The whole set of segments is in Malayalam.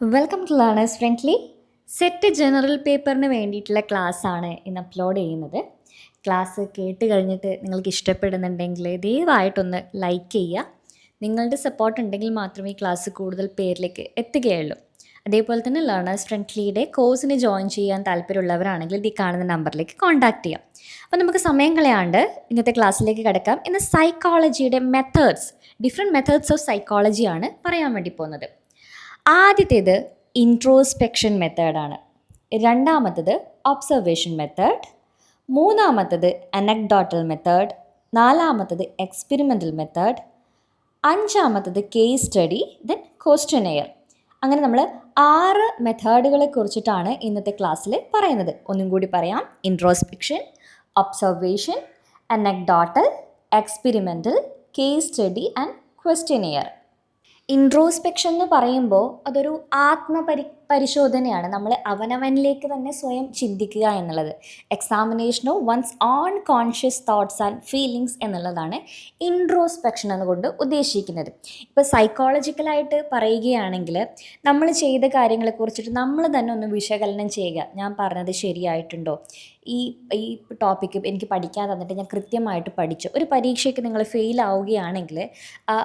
Welcome to learners friendly set general പേപ്പറിന് വേണ്ടിയിട്ടുള്ള ക്ലാസ്സാണ് ഇന്ന് അപ്ലോഡ് ചെയ്യുന്നത്. ക്ലാസ് കേട്ട് കഴിഞ്ഞിട്ട് നിങ്ങൾക്ക് ഇഷ്ടപ്പെടുന്നുണ്ടെങ്കിൽ ദയവായിട്ടൊന്ന് ലൈക്ക് ചെയ്യുക. നിങ്ങളുടെ സപ്പോർട്ട് ഉണ്ടെങ്കിൽ മാത്രമേ ഈ ക്ലാസ് കൂടുതൽ പേരിലേക്ക് എത്തുകയുള്ളൂ. അതേപോലെ തന്നെ ലേണേഴ്സ് ഫ്രണ്ട്ലിയുടെ കോഴ്സിന് ജോയിൻ ചെയ്യാൻ താല്പര്യമുള്ളവരാണെങ്കിൽ ഈ കാണുന്ന നമ്പറിലേക്ക് കോൺടാക്ട് ചെയ്യാം. അപ്പോൾ നമുക്ക് സമയം കളയാണ്ട് ഇന്നത്തെ ക്ലാസ്സിലേക്ക് കിടക്കാം. ഇന്ന് സൈക്കോളജിയുടെ മെത്തേഡ്സ് ഡിഫറെന്റ് മെത്തേഡ്സ് ഓഫ് സൈക്കോളജിയാണ് പറയാൻ വേണ്ടി പോകുന്നത്. ആദ്യത്തേത് ഇൻട്രോസ്പെക്ഷൻ മെത്തേഡാണ് രണ്ടാമത്തത് ഒബ്സർവേഷൻ മെത്തേഡ് മൂന്നാമത്തത് അനക്ഡോട്ടൽ മെത്തേഡ് നാലാമത്തത് എക്സ്പെരിമെന്റൽ മെത്തേഡ് അഞ്ചാമത്തത് കേസ് സ്റ്റഡി ദെൻ ക്വസ്റ്റനെയർ അങ്ങനെ നമ്മൾ ആറ് മെത്തേഡുകളെ കുറിച്ചിട്ടാണ് ഇന്നത്തെ ക്ലാസ്സിൽ പറയുന്നത്. ഒന്നും കൂടി പറയാം. Introspection observation anecdotal experimental case study and questionnaire introspection എന്ന് പറയുമ്പോൾ അതൊരു ആത്മപരി പരിശോധനയാണ് നമ്മൾ അവനവനിലേക്ക് തന്നെ സ്വയം ചിന്തിക്കുക എന്നുള്ളത്. എക്സാമിനേഷനോ one's own conscious thoughts and feelings എന്നുള്ളതാണ് ഇൻട്രോസ്പെക്ഷൻ എന്നുകൊണ്ട് ഉദ്ദേശിക്കുന്നത്. ഇപ്പോൾ സൈക്കോളജിക്കലായിട്ട് പറയുകയാണെങ്കിൽ നമ്മൾ ചെയ്ത കാര്യങ്ങളെക്കുറിച്ചിട്ട് നമ്മൾ തന്നെ ഒന്ന് വിശകലനം ചെയ്യുക. ഞാൻ പറഞ്ഞത് ശരിയായിട്ടുണ്ടോ? ഈ ഈ ടോപ്പിക്ക് എനിക്ക് പഠിക്കാൻ തന്നിട്ട് ഞാൻ കൃത്യമായിട്ട് പഠിച്ചു. ഒരു പരീക്ഷയ്ക്ക് നിങ്ങൾ ഫെയിൽ ആവുകയാണെങ്കിൽ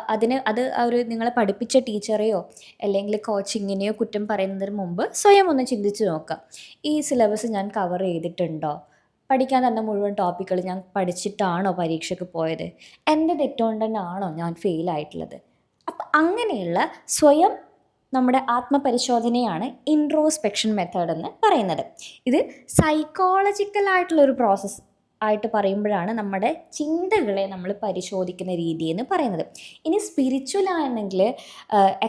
അതിന് അത് ഒരു നിങ്ങളെ പഠിപ്പിച്ച ടീച്ചറെയോ അല്ലെങ്കിൽ കോച്ചിങ്ങിനെയോ കുറ്റം പറയുന്നതിന് മുമ്പ് സ്വയം ഒന്ന് ചിന്തിച്ച് നോക്കുക ഈ സിലബസ് ഞാൻ കവർ ചെയ്തിട്ടുണ്ടോ? പഠിക്കാൻ തന്ന മുഴുവൻ ടോപ്പിക്കുകൾ ഞാൻ പഠിച്ചിട്ടാണോ പരീക്ഷയ്ക്ക് പോയത്? എന്റെ തെറ്റുകൊണ്ട് തന്നെയാണോ ഞാൻ ഫെയിൽ ആയിട്ടുള്ളത്? അപ്പം അങ്ങനെയുള്ള സ്വയം നമ്മുടെ ആത്മപരിശോധനയാണ് ഇൻട്രോസ്പെക്ഷൻ മെത്തേഡ് എന്ന് പറയുന്നത്. ഇത് സൈക്കോളജിക്കലായിട്ടുള്ളൊരു പ്രോസസ്സ് ആയിട്ട് പറയുമ്പോഴാണ് നമ്മുടെ ചിന്തകളെ നമ്മൾ പരിശോധിക്കുന്ന രീതി എന്ന് പറയുന്നത്. ഇനി സ്പിരിച്വൽ ആണെങ്കിൽ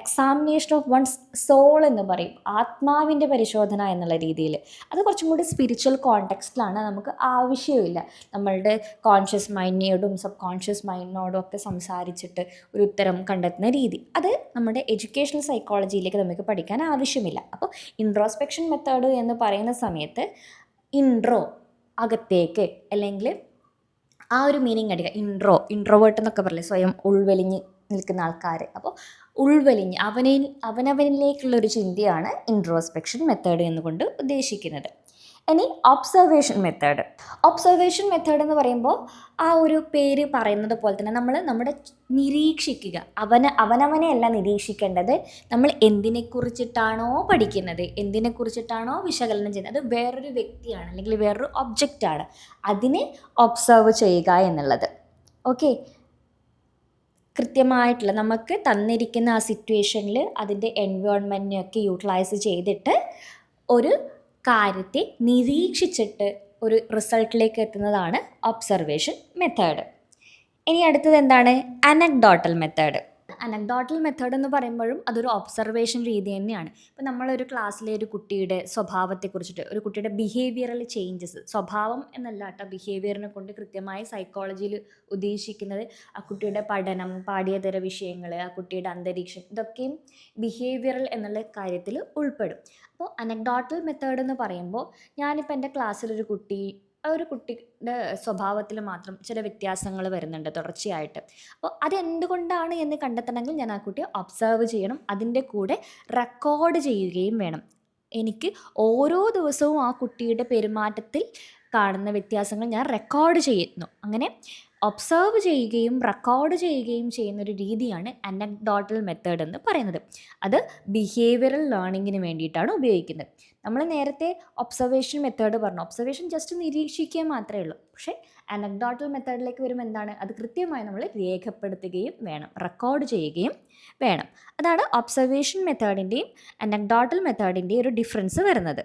എക്സാമിനേഷൻ ഓഫ് വൺസ് സോൾ എന്ന് പറയും. ആത്മാവിന്റെ പരിശോധന എന്നുള്ള രീതിയിൽ. അത് കുറച്ചും കൂടി സ്പിരിച്വൽ കോണ്ടെക്സ്റ്റിലാണ് നമുക്ക് ആവശ്യമില്ല. നമ്മളുടെ കോൺഷ്യസ് മൈൻഡിനോടും സബ് കോൺഷ്യസ് മൈൻഡിനോടും ഒക്കെ സംസാരിച്ചിട്ട് ഒരു ഉത്തരം കണ്ടെത്തുന്ന രീതി. അത് നമ്മുടെ എഡ്യൂക്കേഷണൽ സൈക്കോളജിയിലേക്ക് നമുക്ക് പഠിക്കാൻ ആവശ്യമില്ല. അപ്പോൾ ഇൻട്രോസ്പെക്ഷൻ മെത്തേഡ് എന്ന് പറയുന്ന സമയത്ത് ഇൻട്രോ അകത്തേക്ക് അല്ലെങ്കിൽ ആ ഒരു മീനിങ് അടിക്കുക ഇൻട്രോ ഇൻട്രോവേർട്ട് എന്നൊക്കെ പറയില്ലേ സ്വയം ഉൾവലിഞ്ഞ് നിൽക്കുന്ന ആൾക്കാർ അപ്പോൾ ഉൾവലിഞ്ഞ് അവനെ അവനവനിലേക്കുള്ളൊരു ചിന്തയാണ് ഇൻട്രോസ്പെക്ഷൻ മെത്തേഡ് എന്നുകൊണ്ട് ഉദ്ദേശിക്കുന്നത്. ഇനി ഒബ്സർവേഷൻ മെത്തേഡ് ഒബ്സർവേഷൻ മെത്തേഡ് എന്ന് പറയുമ്പോൾ ആ ഒരു പേര് പറയുന്നത് പോലെ തന്നെ നമ്മൾ നമ്മുടെ നിരീക്ഷിക്കുക. അവന അവനവനെയല്ല നിരീക്ഷിക്കേണ്ടത്. നമ്മൾ എന്തിനെക്കുറിച്ചിട്ടാണോ പഠിക്കുന്നത്? എന്തിനെക്കുറിച്ചിട്ടാണോ വിശകലനം ചെയ്യുന്നത്? അത് വേറൊരു വ്യക്തിയാണ് അല്ലെങ്കിൽ വേറൊരു ഒബ്ജക്റ്റാണ് അതിനെ ഒബ്സർവ് ചെയ്യുക എന്നുള്ളത്. ഓക്കെ കൃത്യമായിട്ടുള്ള നമുക്ക് തന്നിരിക്കുന്ന ആ സിറ്റുവേഷനിൽ അതിന്റെ എൻവയോൺമെന്റിനെയൊക്കെ യൂട്ടിലൈസ് ചെയ്തിട്ട് ഒരു കാര്യത്തെ നിരീക്ഷിച്ചിട്ട് ഒരു റിസൾട്ടിലേക്ക് എത്തുന്നതാണ് ഒബ്സർവേഷൻ മെത്തേഡ്. ഇനി അടുത്തത് എന്താണ്? Anecdotal method. അനക്ഡോട്ടൽ മെത്തേഡ് എന്ന് പറയുമ്പോഴും അതൊരു ഒബ്സർവേഷൻ രീതി തന്നെയാണ്. ഇപ്പം നമ്മളൊരു ക്ലാസ്സിലെ ഒരു കുട്ടിയുടെ സ്വഭാവത്തെക്കുറിച്ചിട്ട് ഒരു കുട്ടിയുടെ ബിഹേവിയറൽ ചേഞ്ചസ് സ്വഭാവം എന്നല്ല കേട്ടോ ബിഹേവിയറിനെ കൊണ്ട് കൃത്യമായി സൈക്കോളജിയിൽ ഉദ്ദേശിക്കുന്നത് ആ കുട്ടിയുടെ പഠനം പാഠ്യേതര വിഷയങ്ങൾ ആ കുട്ടിയുടെ അന്തരീക്ഷം ഇതൊക്കെയും ബിഹേവിയറൽ എന്നുള്ള കാര്യത്തിൽ ഉൾപ്പെടും. അപ്പോൾ അനക്ഡോട്ടൽ മെത്തേഡ് എന്ന് പറയുമ്പോൾ ഞാനിപ്പോൾ എന്റെ ക്ലാസ്സിലൊരു കുട്ടി ആ ഒരു കുട്ടിയുടെ സ്വഭാവത്തിൽ മാത്രം ചില വ്യത്യാസങ്ങൾ വരുന്നുണ്ട് തുടർച്ചയായിട്ട്. അപ്പോൾ അതെന്തുകൊണ്ടാണ് എന്ന് കണ്ടെത്തണമെങ്കിൽ ഞാൻ ആ കുട്ടിയെ ഒബ്സർവ് ചെയ്യണം. അതിന്റെ കൂടെ റെക്കോർഡ് ചെയ്യുകയും വേണം. എനിക്ക് ഓരോ ദിവസവും ആ കുട്ടിയുടെ പെരുമാറ്റത്തിൽ കാണുന്ന വ്യത്യാസങ്ങൾ ഞാൻ റെക്കോർഡ് ചെയ്യുന്നു. അങ്ങനെ ഒബ്സർവ് ചെയ്യുകയും റെക്കോർഡ് ചെയ്യുകയും ചെയ്യുന്ന ഒരു രീതിയാണ് അനക്ഡോട്ടൽ മെത്തേഡ് എന്ന് പറയുന്നത്. അത് ബിഹേവിയറൽ ലേണിങ്ങിന് വേണ്ടിയിട്ടാണ് ഉപയോഗിക്കുന്നത്. നമ്മൾ നേരത്തെ ഒബ്സർവേഷൻ മെത്തേഡ് പറഞ്ഞു. ഒബ്സർവേഷൻ ജസ്റ്റ് നിരീക്ഷിക്കുക മാത്രമേ ഉള്ളൂ. പക്ഷേ അനക്ഡോട്ടൽ മെത്തേഡിലേക്ക് വരുമ്പോൾ എന്താണ്? അത് കൃത്യമായി നമ്മൾ രേഖപ്പെടുത്തുകയും വേണം. റെക്കോർഡ് ചെയ്യുകയും വേണം. അതാണ് ഒബ്സർവേഷൻ മെത്തേഡിന്റെയും അനക്ഡോട്ടൽ മെത്തേഡിന്റെയും ഒരു ഡിഫറൻസ് വരുന്നത്.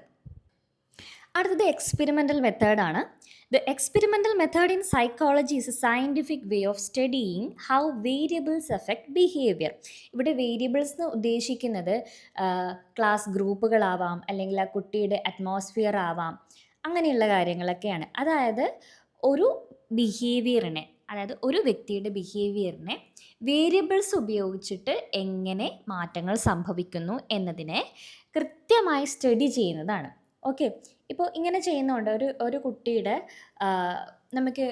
അടുത്തത് എക്സ്പെരിമെന്റൽ മെത്തേഡാണ് the experimental method in psychology is a scientific way of studying how variables effect behaviour ഇവിടെ വേരിയബിൾസ് എന്ന് ഉദ്ദേശിക്കുന്നത് ക്ലാസ് ഗ്രൂപ്പുകളാവാം അല്ലെങ്കിൽ ആ കുട്ടിയുടെ അറ്റ്മോസ്ഫിയർ ആവാം അങ്ങനെയുള്ള കാര്യങ്ങളൊക്കെയാണ്. അതായത് ഒരു ബിഹേവിയറിനെ അതായത് ഒരു വ്യക്തിയുടെ ബിഹേവിയറിനെ വേരിയബിൾസ് ഉപയോഗിച്ചിട്ട് എങ്ങനെ മാറ്റങ്ങൾ സംഭവിക്കുന്നു എന്നതിനെ കൃത്യമായി സ്റ്റഡി ചെയ്യുന്നതാണ്. ഓക്കെ. ഇപ്പോൾ ഇങ്ങനെ ചെയ്യുന്നതുകൊണ്ട് ഒരു ഒരു കുട്ടിയുടെ നമുക്ക്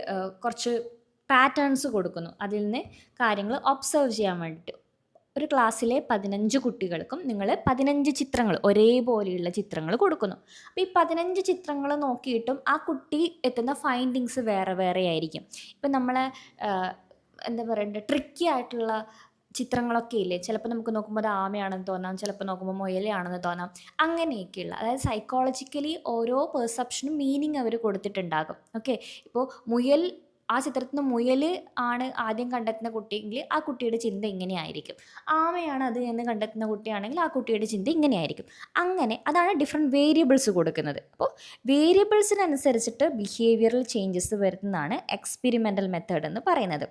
കുറച്ച് പാറ്റേൺസ് കൊടുക്കുന്നു. അതിൽ നിന്ന് കാര്യങ്ങൾ ഒബ്സർവ് ചെയ്യാൻ വേണ്ടിയിട്ട് ഒരു ക്ലാസ്സിലെ പതിനഞ്ച് കുട്ടികൾക്കും നിങ്ങൾ പതിനഞ്ച് ചിത്രങ്ങൾ ഒരേപോലെയുള്ള ചിത്രങ്ങൾ കൊടുക്കുന്നു. അപ്പോൾ ഈ പതിനഞ്ച് ചിത്രങ്ങൾ നോക്കിയിട്ടും ആ കുട്ടി എത്തുന്ന ഫൈൻഡിങ്സ് വേറെ വേറെ ആയിരിക്കും. ഇപ്പം നമ്മളെ എന്താ പറയണ്ടേ ട്രിക്കി ആയിട്ടുള്ള ചിത്രങ്ങളൊക്കെ ഇല്ലേ? ചിലപ്പോൾ നമുക്ക് നോക്കുമ്പോൾ അത് ആമയാണെന്ന് തോന്നാം ചിലപ്പോൾ നോക്കുമ്പോൾ മുയലയാണെന്ന് തോന്നാം. അങ്ങനെയൊക്കെയുള്ള അതായത് സൈക്കോളജിക്കലി ഓരോ പെർസെപ്ഷനും മീനിങ് അവർ കൊടുത്തിട്ടുണ്ടാകും. ഓക്കെ ഇപ്പോൾ മുയൽ ആ ചിത്രത്തിൽ നിന്ന് മുയൽ ആണ് ആദ്യം കണ്ടെത്തുന്ന കുട്ടിയെങ്കിൽ ആ കുട്ടിയുടെ ചിന്ത ഇങ്ങനെയായിരിക്കും. ആമയാണ് അത് എന്ന് കണ്ടെത്തുന്ന കുട്ടിയാണെങ്കിൽ ആ കുട്ടിയുടെ ചിന്ത ഇങ്ങനെയായിരിക്കും. അങ്ങനെ അതാണ് ഡിഫറെന്റ് വേരിയബിൾസ് കൊടുക്കുന്നത്. അപ്പോൾ വേരിയബിൾസിനനുസരിച്ചിട്ട് ബിഹേവിയറൽ ചേഞ്ചസ് വരുന്നതാണ് എക്സ്പെരിമെന്റൽ മെത്തേഡ് എന്ന് പറയുന്നത്.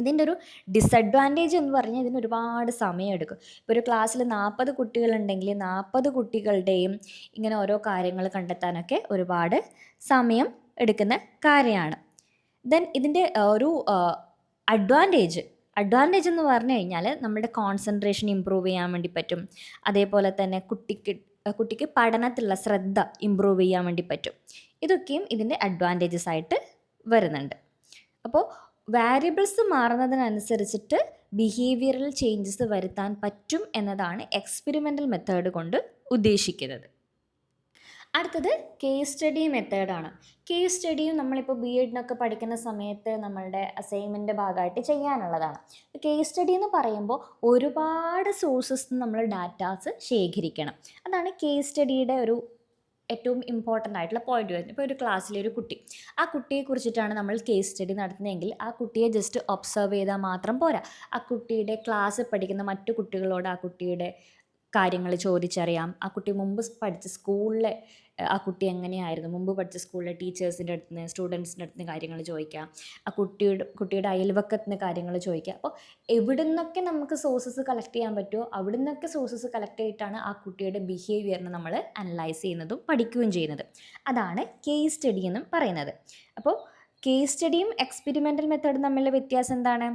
ഇതിന്റെ ഒരു ഡിസഡ്വാന്റേജ് എന്ന് പറഞ്ഞാൽ ഇതിന് ഒരുപാട് സമയമെടുക്കും ഇപ്പോൾ ഒരു ക്ലാസ്സിൽ നാൽപ്പത് കുട്ടികളുണ്ടെങ്കിൽ നാൽപ്പത് കുട്ടികളുടെയും ഇങ്ങനെ ഓരോ കാര്യങ്ങൾ കണ്ടെത്താനൊക്കെ ഒരുപാട് സമയം എടുക്കുന്ന കാര്യമാണ് ദെൻ ഇതിന്റെ ഒരു അഡ്വാന്റേജ് അഡ്വാന്റേജ് എന്ന് പറഞ്ഞു കഴിഞ്ഞാൽ നമ്മുടെ കോൺസെൻട്രേഷൻ ഇമ്പ്രൂവ് ചെയ്യാൻ വേണ്ടി പറ്റും. അതേപോലെ തന്നെ കുട്ടിക്ക് കുട്ടിക്ക് പഠനത്തിലുള്ള ശ്രദ്ധ ഇമ്പ്രൂവ് ചെയ്യാൻ വേണ്ടി പറ്റും. ഇതൊക്കെയും ഇതിന്റെ അഡ്വാന്റേജസ് ആയിട്ട് വരുന്നുണ്ട്. അപ്പോൾ വാരിയബിൾസ് മാറുന്നതിനനുസരിച്ചിട്ട് ബിഹേവിയറൽ ചേഞ്ചസ് വരുത്താൻ പറ്റും എന്നതാണ് എക്സ്പെരിമെന്റൽ മെത്തേഡ് കൊണ്ട് ഉദ്ദേശിക്കുന്നത്. അടുത്തത് കേസ് സ്റ്റഡി മെത്തേഡാണ് കേസ് സ്റ്റഡിയും നമ്മളിപ്പോൾ ബി എഡിനൊക്കെ പഠിക്കുന്ന സമയത്ത് നമ്മളുടെ അസൈൻമെന്റ് ഭാഗമായിട്ട് ചെയ്യാനുള്ളതാണ്. കേസ് സ്റ്റഡി എന്ന് പറയുമ്പോൾ ഒരുപാട് സോഴ്സസ് നമ്മൾ ഡാറ്റാസ് ശേഖരിക്കണം. അതാണ് കേസ് സ്റ്റഡിയുടെ ഒരു ഏറ്റവും ഇമ്പോർട്ടന്റ് ആയിട്ടുള്ള പോയിന്റ് വരുന്നത്. ഇപ്പോൾ ഒരു ക്ലാസ്സിലെ ഒരു കുട്ടി. ആ കുട്ടിയെ കുറിച്ചിട്ടാണ് നമ്മൾ കേസ് സ്റ്റഡി നടത്തുന്നതെങ്കിൽ ആ കുട്ടിയെ ജസ്റ്റ് ഒബ്സർവ് ചെയ്താൽ മാത്രം പോരാ. ആ കുട്ടിയുടെ ക്ലാസ് പഠിക്കുന്ന മറ്റു കുട്ടികളോട് ആ കുട്ടിയുടെ കാര്യങ്ങൾ ചോദിച്ചറിയാം. ആ കുട്ടി മുമ്പ് പഠിച്ച സ്കൂളിലെ ആ കുട്ടി എങ്ങനെയായിരുന്നു? മുമ്പ് പഠിച്ച സ്കൂളിലെ ടീച്ചേഴ്സിന്റെ അടുത്ത് നിന്ന് സ്റ്റുഡൻസിന്റെ അടുത്ത് നിന്ന് കാര്യങ്ങൾ ചോദിക്കാം. ആ കുട്ടിയുടെ കുട്ടിയുടെ അയൽവക്കത്ത് നിന്ന് കാര്യങ്ങൾ ചോദിക്കുക അപ്പോൾ എവിടെ നിന്നൊക്കെ നമുക്ക് സോഴ്സസ് കളക്ട് ചെയ്യാൻ പറ്റുമോ? അവിടെ നിന്നൊക്കെ സോഴ്സസ് കളക്ട് ചെയ്തിട്ടാണ് ആ കുട്ടിയുടെ ബിഹേവിയറിനെ നമ്മൾ അനലൈസ് ചെയ്യുന്നതും പഠിക്കുകയും ചെയ്യുന്നത്. അതാണ് കേസ് സ്റ്റഡി എന്നും പറയുന്നത്. അപ്പോൾ കേസ് സ്റ്റഡിയും എക്സ്പെരിമെന്റൽ മെത്തേഡും തമ്മിലുള്ള വ്യത്യാസം എന്താണ്?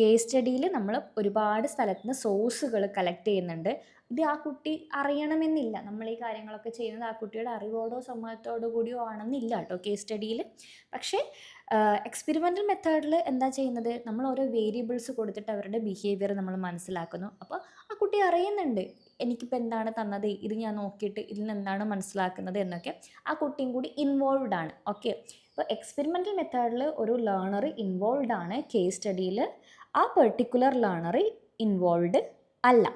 കേസ് സ്റ്റഡിയിൽ നമ്മൾ ഒരുപാട് സ്ഥലത്ത് നിന്ന് സോഴ്സുകൾ കളക്ട് ചെയ്യുന്നുണ്ട്. ഇത് ആ കുട്ടി അറിയണമെന്നില്ല. നമ്മൾ ഈ കാര്യങ്ങളൊക്കെ ചെയ്യുന്നത് ആ കുട്ടിയുടെ അറിവോടോ സമ്മതത്തോടോ കൂടിയോ ആണെന്നില്ല കേട്ടോ കേസ് സ്റ്റഡിയിൽ പക്ഷേ എക്സ്പെരിമെന്റൽ മെത്തേഡിൽ എന്താ ചെയ്യുന്നത്? നമ്മൾ ഓരോ വേരിയബിൾസ് കൊടുത്തിട്ട് അവരുടെ ബിഹേവിയർ നമ്മൾ മനസ്സിലാക്കുന്നു. അപ്പോൾ ആ കുട്ടി അറിയുന്നുണ്ട് എനിക്കിപ്പോൾ എന്താണ് തന്നത്? ഇത് ഞാൻ നോക്കിയിട്ട് ഇതിൽ നിന്ന് എന്താണ് മനസ്സിലാക്കുന്നത് എന്നൊക്കെ ആ കുട്ടിയും കൂടി ഇൻവോൾവ്ഡ് ആണ്. ഓക്കെ ഇപ്പോൾ എക്സ്പെരിമെന്റൽ മെത്തേഡിൽ ഒരു ലേണർ ഇൻവോൾവ്ഡ് ആണ്. കേസ് സ്റ്റഡിയിൽ ആ പെർട്ടിക്കുലർ ലേണർ ഇൻവോൾവ്ഡ് അല്ല.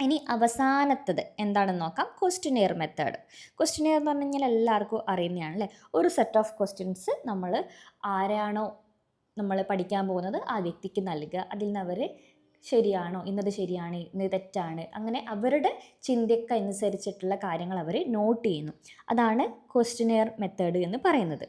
ഇനി അവസാനത്തത് എന്താണെന്ന് നോക്കാം. ക്വസ്റ്റിനെയർ മെത്തേഡ് ക്വസ്റ്റിനെയർ എന്ന് പറഞ്ഞു കഴിഞ്ഞാൽ എല്ലാവർക്കും അറിയുന്നതാണ് അല്ലേ? ഒരു സെറ്റ് ഓഫ് ക്വസ്റ്റ്യൻസ് നമ്മൾ ആരാണോ നമ്മൾ പഠിക്കാൻ പോകുന്നത് ആ വ്യക്തിക്ക് നൽകുക. അതിൽ നിന്ന് അവർ ശരിയാണോ? ഇന്നത് ശരിയാണ് ഇന്നത് തെറ്റാണ്. അങ്ങനെ അവരുടെ ചിന്തയ്ക്ക് അനുസരിച്ചിട്ടുള്ള കാര്യങ്ങൾ അവർ നോട്ട് ചെയ്യുന്നു. അതാണ് ക്വസ്റ്റിനെയർ മെത്തേഡ് എന്ന് പറയുന്നത്.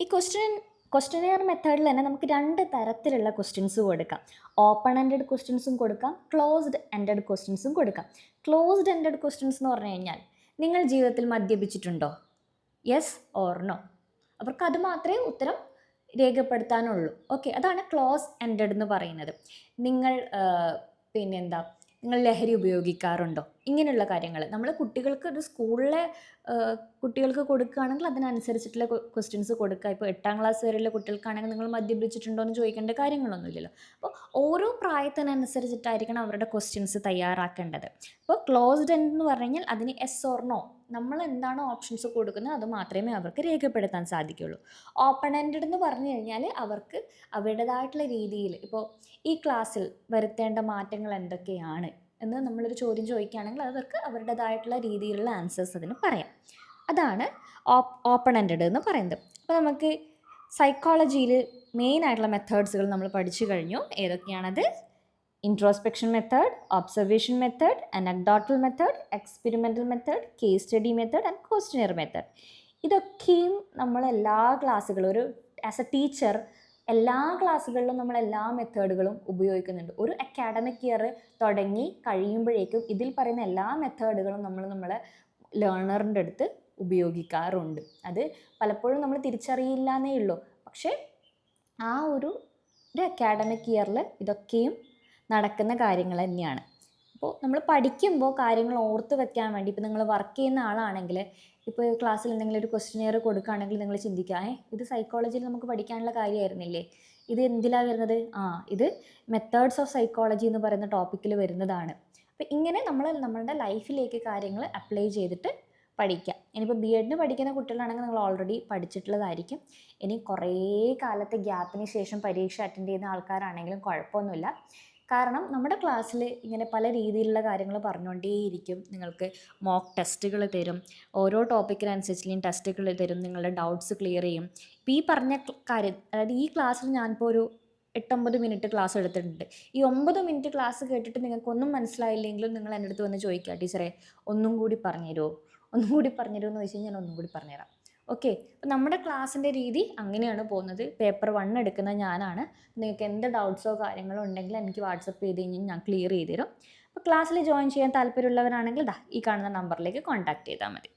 ഈ ക്വസ്റ്റ്യൻ ക്വസ്റ്റനെയർ മെത്തേഡിൽ തന്നെ നമുക്ക് രണ്ട് തരത്തിലുള്ള ക്വസ്റ്റ്യൻസ് കൊടുക്കാം. ഓപ്പൺ എൻഡഡ് ക്വസ്റ്റ്യൻസും കൊടുക്കാം. ക്ലോസ്ഡ് എൻഡഡ് ക്വസ്റ്റ്യൻസും കൊടുക്കാം. ക്ലോസ്ഡ് എൻഡഡ് ക്വസ്റ്റ്യൻസ് എന്ന് പറഞ്ഞു കഴിഞ്ഞാൽ നിങ്ങൾ ജീവിതത്തിൽ മദ്യപിച്ചിട്ടുണ്ടോ? യെസ് ഓർ നോ അവർക്ക് അത് മാത്രമേ ഉത്തരം രേഖപ്പെടുത്താനുള്ളൂ. ഓക്കെ അതാണ് ക്ലോസ് എൻഡഡ് എന്ന് പറയുന്നത്. നിങ്ങൾ പിന്നെന്താ? നിങ്ങൾ ലഹരി ഉപയോഗിക്കാറുണ്ടോ? ഇങ്ങനെയുള്ള കാര്യങ്ങൾ നമ്മൾ കുട്ടികൾക്ക് ഒരു സ്കൂളിലെ കുട്ടികൾക്ക് കൊടുക്കുകയാണെങ്കിൽ അതിനനുസരിച്ചിട്ടുള്ള ക്വസ്റ്റ്യൻസ് കൊടുക്കുക. ഇപ്പോൾ എട്ടാം ക്ലാസ് വരെയുള്ള കുട്ടികൾക്കാണെങ്കിൽ നിങ്ങൾ മദ്യപിച്ചിട്ടുണ്ടോ എന്ന് ചോദിക്കേണ്ട കാര്യങ്ങളൊന്നുമില്ലല്ലോ അപ്പോൾ ഓരോ പ്രായത്തിനനുസരിച്ചിട്ടായിരിക്കണം അവരുടെ ക്വസ്റ്റ്യൻസ് തയ്യാറാക്കേണ്ടത്. അപ്പോൾ ക്ലോസ്ഡ് എൻഡ് എന്ന് പറഞ്ഞു കഴിഞ്ഞാൽ അതിന് എസ് ഓർ നോ നമ്മൾ എന്താണ് ഓപ്ഷൻസ് കൊടുക്കുന്നത് അത് മാത്രമേ അവർക്ക് രേഖപ്പെടുത്താൻ സാധിക്കുള്ളൂ ഓപ്പൺ എൻഡഡ് എന്ന് പറഞ്ഞു കഴിഞ്ഞാൽ അവർക്ക് അവരുടേതായിട്ടുള്ള രീതിയിൽ ഇപ്പോൾ ഈ ക്ലാസ്സിൽ വരുത്തേണ്ട മാറ്റങ്ങൾ എന്തൊക്കെയാണ്? എന്ന് നമ്മളൊരു ചോദ്യം ചോദിക്കുകയാണെങ്കിൽ അവർക്ക് അവരുടേതായിട്ടുള്ള രീതിയിലുള്ള ആൻസേഴ്സ് അതിന് പറയാം. അതാണ് ഓപ്പൺ എൻഡഡ് എന്ന് പറയുന്നത്. അപ്പോൾ നമുക്ക് സൈക്കോളജിയിൽ മെയിൻ ആയിട്ടുള്ള മെത്തേഡ്സുകൾ നമ്മൾ പഠിച്ചു കഴിഞ്ഞു. ഏതൊക്കെയാണത്? Introspection method observation method anecdotal method experimental method case study method and questionnaire method ഇതൊക്കെയും നമ്മൾ എല്ലാ ക്ലാസ്സുകളും ഒരു ആസ് എ ടീച്ചർ എല്ലാ ക്ലാസ്സുകളിലും നമ്മൾ എല്ലാ മെത്തേഡുകളും ഉപയോഗിക്കുന്നുണ്ട്. ഒരു അക്കാഡമിക് ഇയർ തുടങ്ങി കഴിയുമ്പോഴേക്കും ഇതിൽ പറയുന്ന എല്ലാ മെത്തേഡുകളും നമ്മൾ നമ്മളെ ലേണറിന്റെ അടുത്ത് ഉപയോഗിക്കാറുണ്ട്. അത് പലപ്പോഴും നമ്മൾ തിരിച്ചറിയില്ല എന്നേ ഉള്ളൂ. പക്ഷേ ആ ഒരു ഒരു അക്കാഡമിക് ഇയറിൽ ഇതൊക്കെയും നടക്കുന്ന കാര്യങ്ങൾ തന്നെയാണ്. അപ്പോൾ നമ്മൾ പഠിക്കുമ്പോൾ കാര്യങ്ങൾ ഓർത്ത് വെക്കാൻ വേണ്ടി ഇപ്പോൾ നിങ്ങൾ വർക്ക് ചെയ്യുന്ന ആളാണെങ്കിൽ ഇപ്പോൾ ക്ലാസ്സിൽ എന്തെങ്കിലും ഒരു ക്വസ്റ്റിനെയർ കൊടുക്കുകയാണെങ്കിൽ നിങ്ങൾ ചിന്തിക്കുക ഏ ഇത് സൈക്കോളജിയിൽ നമുക്ക് പഠിക്കാനുള്ള കാര്യമായിരുന്നില്ലേ? ഇത് എന്തിലാണ് വരുന്നത്? ആ ഇത് മെത്തേഡ്സ് ഓഫ് സൈക്കോളജി എന്ന് പറയുന്ന ടോപ്പിക്കിൽ വരുന്നതാണ്. അപ്പോൾ ഇങ്ങനെ നമ്മൾ നമ്മളുടെ ലൈഫിലേക്ക് കാര്യങ്ങൾ അപ്ലൈ ചെയ്തിട്ട് പഠിക്കുക. ഇനിയിപ്പോൾ ബി എഡിന് പഠിക്കുന്ന കുട്ടികളാണെങ്കിൽ നിങ്ങൾ ഓൾറെഡി പഠിച്ചിട്ടുള്ളതായിരിക്കും. ഇനി കുറേ കാലത്തെ ഗ്യാപ്പിന് ശേഷം പരീക്ഷ അറ്റൻഡ് ചെയ്യുന്ന ആൾക്കാരാണെങ്കിലും കുഴപ്പമൊന്നുമില്ല. കാരണം നമ്മുടെ ക്ലാസ്സിൽ ഇങ്ങനെ പല രീതിയിലുള്ള കാര്യങ്ങൾ പറഞ്ഞുകൊണ്ടേയിരിക്കും നിങ്ങൾക്ക് മോക്ക് ടെസ്റ്റുകൾ തരും. ഓരോ ടോപ്പിക്കിനനുസരിച്ചിലും ടെസ്റ്റുകൾ തരും. നിങ്ങളുടെ ഡൗട്ട്സ് ക്ലിയർ ചെയ്യും. ഇപ്പോൾ ഈ പറഞ്ഞ കാര്യം അതായത് ഈ ക്ലാസ്സിൽ ഞാനിപ്പോൾ ഒരു എട്ടൊമ്പത് മിനിറ്റ് ക്ലാസ് എടുത്തിട്ടുണ്ട്. ഈ ഒമ്പത് മിനിറ്റ് ക്ലാസ് കേട്ടിട്ട് നിങ്ങൾക്കൊന്നും മനസ്സിലായില്ലെങ്കിലും നിങ്ങൾ എന്റെ അടുത്ത് വന്ന് ചോദിക്കുക ടീച്ചറെ ഒന്നും കൂടി പറഞ്ഞുതരുമോ? ഒന്നും കൂടി പറഞ്ഞുതരുമോ എന്ന് ചോദിച്ചു കഴിഞ്ഞാൽ ഞാൻ ഒന്നും കൂടി പറഞ്ഞുതരാം. ഓക്കെ അപ്പം നമ്മുടെ ക്ലാസ്സിന്റെ രീതി അങ്ങനെയാണ് പോകുന്നത്. പേപ്പർ വൺ എടുക്കുന്ന ഞാനാണ്. നിങ്ങൾക്ക് എന്ത് ഡൗട്ട്സോ കാര്യങ്ങളോ ഉണ്ടെങ്കിൽ എനിക്ക് വാട്സപ്പ് ചെയ്ത് കഴിഞ്ഞാൽ ഞാൻ ക്ലിയർ ചെയ്ത് തരും അപ്പോൾ ക്ലാസ്സിൽ ജോയിൻ ചെയ്യാൻ താല്പര്യമുള്ളവരാണെങ്കിൽ ദാ ഈ കാണുന്ന നമ്പറിലേക്ക് കോൺടാക്ട് ചെയ്താൽ മതി.